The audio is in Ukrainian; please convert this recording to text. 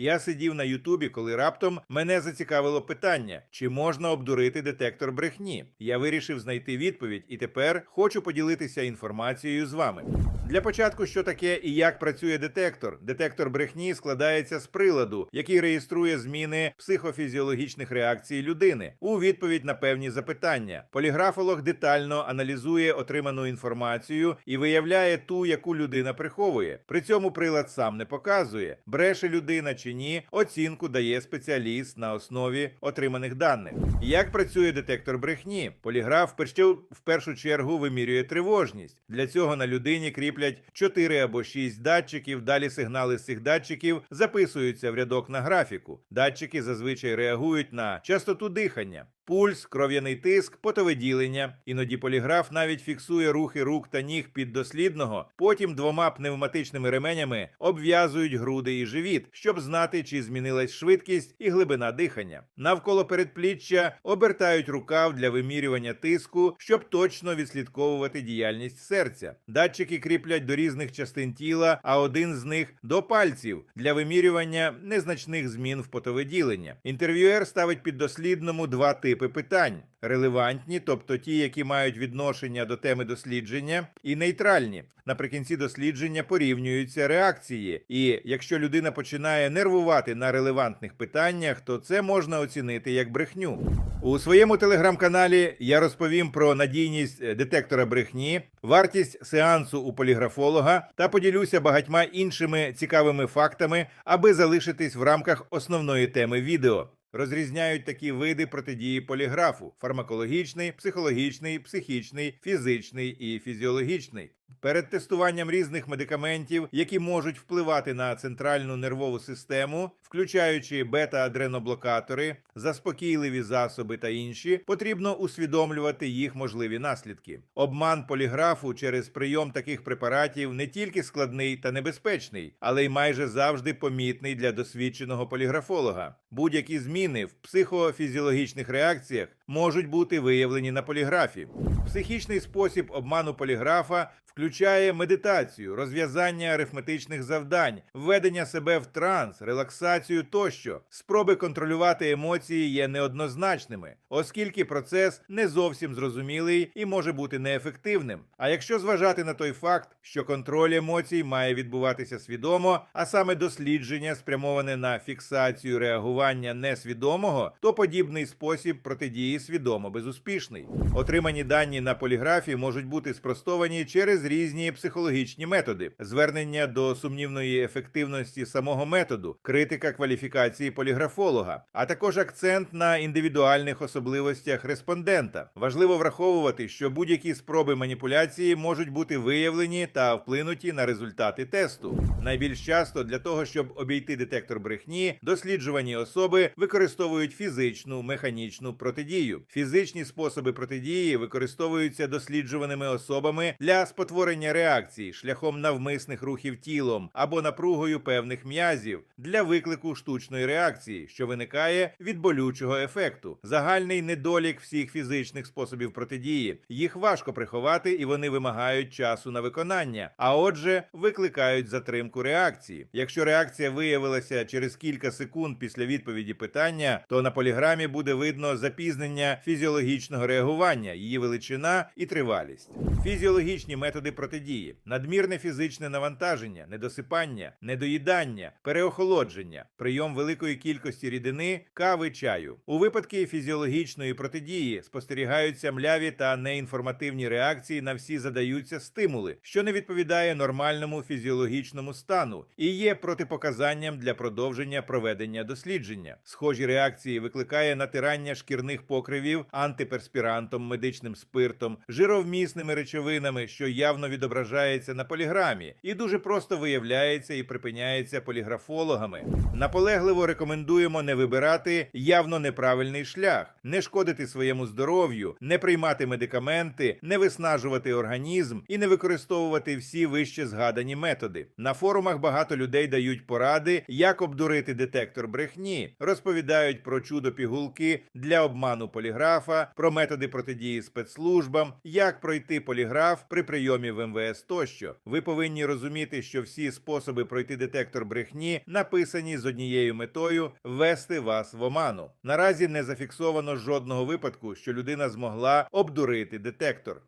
Я сидів на Ютубі, коли раптом мене зацікавило питання, чи можна обдурити детектор брехні. Я вирішив знайти відповідь і тепер хочу поділитися інформацією з вами. Для початку, що таке і як працює детектор. Детектор брехні складається з приладу, який реєструє зміни психофізіологічних реакцій людини у відповідь на певні запитання. Поліграфолог детально аналізує отриману інформацію і виявляє ту, яку людина приховує. При цьому прилад сам не показує, бреше людина чи ні. Оцінку дає спеціаліст на основі отриманих даних. Як працює детектор брехні? Поліграф в першу чергу вимірює тривожність. Для цього на людині кріплять 4 або 6 датчиків. Далі сигнали з цих датчиків записуються в рядок на графіку. Датчики зазвичай реагують на частоту дихання. Пульс, кров'яний тиск, потовиділення. Іноді поліграф навіть фіксує рухи рук та ніг піддослідного. Потім двома пневматичними ременями обв'язують груди і живіт, щоб знати, чи змінилась швидкість і глибина дихання. Навколо передпліччя обертають рукав для вимірювання тиску, щоб точно відслідковувати діяльність серця. Датчики кріплять до різних частин тіла, а один з них до пальців для вимірювання незначних змін в потовиділення. Інтерв'юер ставить піддослідному два типи питань: релевантні, тобто ті, які мають відношення до теми дослідження, і нейтральні. Наприкінці дослідження порівнюються реакції, і якщо людина починає нервувати на релевантних питаннях, то це можна оцінити як брехню. У своєму телеграм-каналі я розповім про надійність е, детектора брехні, вартість сеансу у поліграфолога та поділюся багатьма іншими цікавими фактами, аби залишитись в рамках основної теми відео. Розрізняють такі види протидії поліграфу: фармакологічний, психологічний, психічний, фізичний і фізіологічний. Перед тестуванням різних медикаментів, які можуть впливати на центральну нервову систему, включаючи бета-адреноблокатори, заспокійливі засоби та інші, потрібно усвідомлювати їх можливі наслідки. Обман поліграфу через прийом таких препаратів не тільки складний та небезпечний, але й майже завжди помітний для досвідченого поліграфолога. Будь-які зміни в психофізіологічних реакціях можуть бути виявлені на поліграфі. Психічний спосіб обману поліграфа включає медитацію, розв'язання арифметичних завдань, введення себе в транс, релаксацію тощо. Спроби контролювати емоції є неоднозначними, оскільки процес не зовсім зрозумілий і може бути неефективним. А якщо зважати на той факт, що контроль емоцій має відбуватися свідомо, а саме дослідження спрямоване на фіксацію реагування несвідомого, то подібний спосіб протидії свідомо безуспішний. Отримані дані на поліграфі можуть бути спростовані через різні психологічні методи, звернення до сумнівної ефективності самого методу, критика кваліфікації поліграфолога, а також акцент на індивідуальних особливостях респондента. Важливо враховувати, що будь-які спроби маніпуляції можуть бути виявлені та вплинуті на результати тесту. Найбільш часто для того, щоб обійти детектор брехні, досліджувані особи використовують фізичну механічну протидію. Фізичні способи протидії використовуються досліджуваними особами для спотворення реакцій шляхом навмисних рухів тілом або напругою певних м'язів для виклику штучної реакції, що виникає від болючого ефекту. Загальний недолік всіх фізичних способів протидії. Їх важко приховати і вони вимагають часу на виконання, а отже, викликають затримку реакції. Якщо реакція виявилася через кілька секунд після відповіді питання, то на поліграмі буде видно запізнення фізіологічного реагування, її величина і тривалість. Фізіологічні методи протидії: надмірне фізичне навантаження, недосипання, недоїдання, переохолодження, прийом великої кількості рідини, кави, чаю. У випадки фізіологічної протидії спостерігаються мляві та неінформативні реакції на всі задаються стимули, що не відповідає нормальному фізіологічному стану і є протипоказанням для продовження проведення дослідження. Схожі реакції викликає натирання шкірних покривів антиперспірантом, медичним спиртом, жировмісними речовинами, що явно відображається на поліграмі, і дуже просто виявляється і припиняється поліграфологами. Наполегливо рекомендуємо не вибирати явно неправильний шлях, не шкодити своєму здоров'ю, не приймати медикаменти, не виснажувати організм і не використовувати всі вище згадані методи. На форумах багато людей дають поради, як обдурити детектор брехні, розповідають про чудо пігулки для обману поліграфа, про методи протидії спецслужбам, як пройти поліграф при прийомі прийомів МВС тощо. Ви повинні розуміти, що всі способи пройти детектор брехні написані з однією метою ввести вас в оману. Наразі не зафіксовано жодного випадку, що людина змогла обдурити детектор.